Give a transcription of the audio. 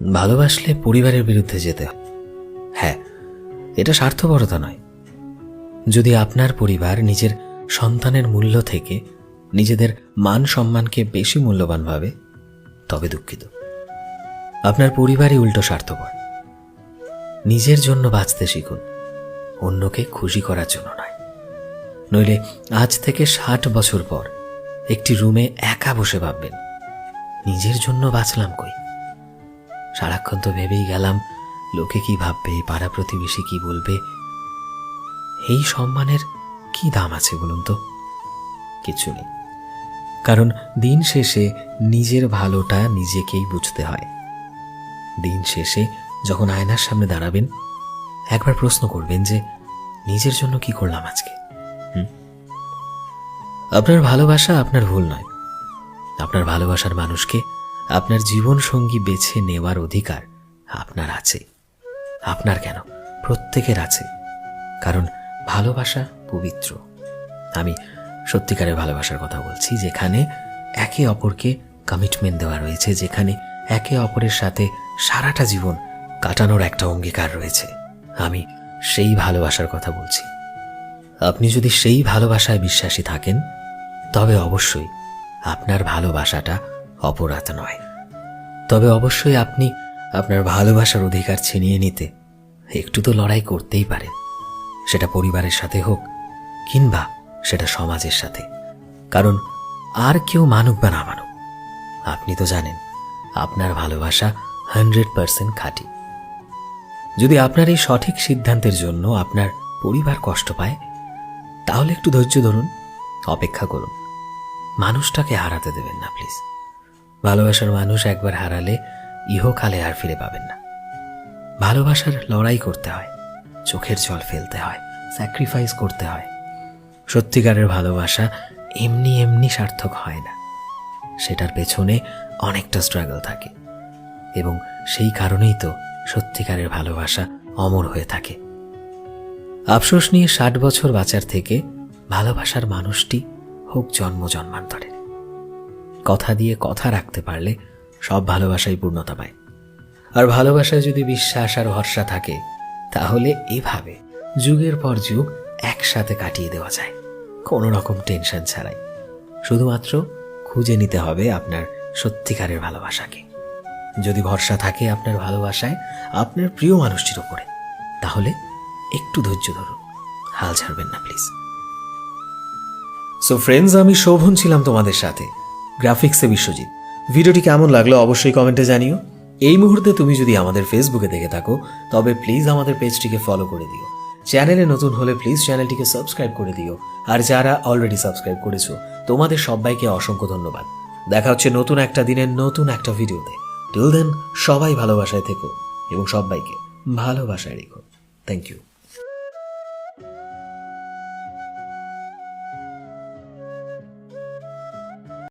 ভালোবাসলে পরিবারের বিরুদ্ধে যেতে হয়। এটা স্বার্থপরতা নয়। যদি আপনার পরিবার নিজের সন্তানের মূল্য থেকে নিজেদের মান সম্মানকে বেশি মূল্যবান ভাবে, তবে দুঃখিত। আপনার পরিবারই উল্টো স্বার্থপর। নিজের জন্য বাঁচতে শিখুন, অন্যকে খুশি করার জন্য নয়। নইলে আজ থেকে ষাট বছর পর একটি রুমে একা বসে ভাববেন, নিজের জন্য বাঁচলাম কই? সারাক্ষণ তো ভেবেই গেলাম, লোকে কি ভাববে, পাড়া প্রতিবেশী কি বলবে? এই সম্মানের কি দাম আছে বলুন তো? কিছু নেই। কারণ দিন শেষে নিজের ভালোটা নিজেকেই বুঝতে হয়। দিন শেষে যখন আয়নার সামনে দাঁড়াবেন, একবার প্রশ্ন করবেন যে, নিজের জন্য কি করলাম আজকে? আপনার ভালোবাসা আপনার ভুল নয়। আপনার ভালোবাসার মানুষকে আপনার জীবন সঙ্গী বেছে নেওয়ার অধিকার আপনার আছে। আপনার কেন? প্রত্যেকের আছে। কারণ ভালোবাসা পবিত্র। আমি সত্যিকারের ভালোবাসার কথা বলছি, যেখানে একে অপরকে কমিটমেন্ট দেওয়া রয়েছে, যেখানে একে অপরের সাথে সারাটা জীবন কাটানোর একটা অঙ্গীকার রয়েছে। আমি সেই ভালোবাসার কথা বলছি। আপনি যদি সেই ভালোবাসায় বিশ্বাসী থাকেন, তবে অবশ্যই আপনার ভালোবাসাটা অপরাধ নয়। তবে অবশ্যই আপনি আপনার ভালোবাসার অধিকার ছিনিয়ে নিতে একটু তো লড়াই করতেই পারেন। সেটা পরিবারের সাথে হোক কিংবা সেটা সমাজের সাথে। কারণ আর কেউ মানুক বা না মানুক, আপনি তো জানেন আপনার ভালোবাসা হান্ড্রেড পার্সেন্ট খাঁটি। যদি আপনার এই সঠিক সিদ্ধান্তের জন্য আপনার পরিবার কষ্ট পায়, তাহলে একটু ধৈর্য ধরুন, অপেক্ষা করুন। মানুষটাকে হারাতে দেবেন না, প্লিজ। ভালোবাসার মানুষ একবার হারালে ইহকালে আর ফিরে পাবেন না। ভালোবাসার লড়াই করতে হয়, চোখের জল ফেলতে হয় স্যাক্রিফাইস করতে হয়। সত্যিকারের ভালোবাসা এমনি এমনি সার্থক হয় না। সেটার পেছনে অনেকটা স্ট্রাগল থাকে এবং সেই কারণেই তো সত্যিকারের ভালোবাসা অমর হয়ে থাকে। আফসোস নিয়ে ষাট বছর বাঁচার থেকে ভালোবাসার মানুষটি হোক জন্ম জন্মান্তরের। কথা দিয়ে কথা রাখতে পারলে সব ভালোবাসাই পূর্ণতা পায়। আর ভালোবাসায় যদি বিশ্বাস আর ভরসা থাকে, তাহলে এভাবে যুগের পর যুগ একসাথে কাটিয়ে দেওয়া যায়। কোনো রকম টেনশন ছাড়াই। শুধুমাত্র খুঁজে নিতে হবে আপনার সত্যিকারের ভালোবাসাকে। যদি ভরসা থাকে আপনার ভালোবাসায় আপনার প্রিয় মানুষটির ওপরে তাহলে একটু ধৈর্য ধরুন। হাল ছাড়বেন না, প্লিজ। সো ফ্রেন্ডস আমি শোভন ছিলাম তোমাদের সাথে। গ্রাফিক্সে বিশ্বজিৎ। ভিডিওটি কেমন লাগল অবশ্যই কমেন্টে জানিও। এই মুহূর্তে তুমি যদি আমাদের ফেসবুকে দেখে থাকো, তবে প্লিজ আমাদের পেজটিকে ফলো করে দিও। চ্যানেলে নতুন হলে প্লিজ চ্যানেলটিকে সাবস্ক্রাইব করে দিও। আর যারা অলরেডি সাবস্ক্রাইব করেছ, তোমাদের সবাইকে অসংখ্য ধন্যবাদ। দেখা হচ্ছে নতুন একটা দিনের নতুন একটা ভিডিওতে। টিল দেন সবাই ভালোবাসায় থেকো এবং সবাইকে ভালোবাসায় রেখো। Thank you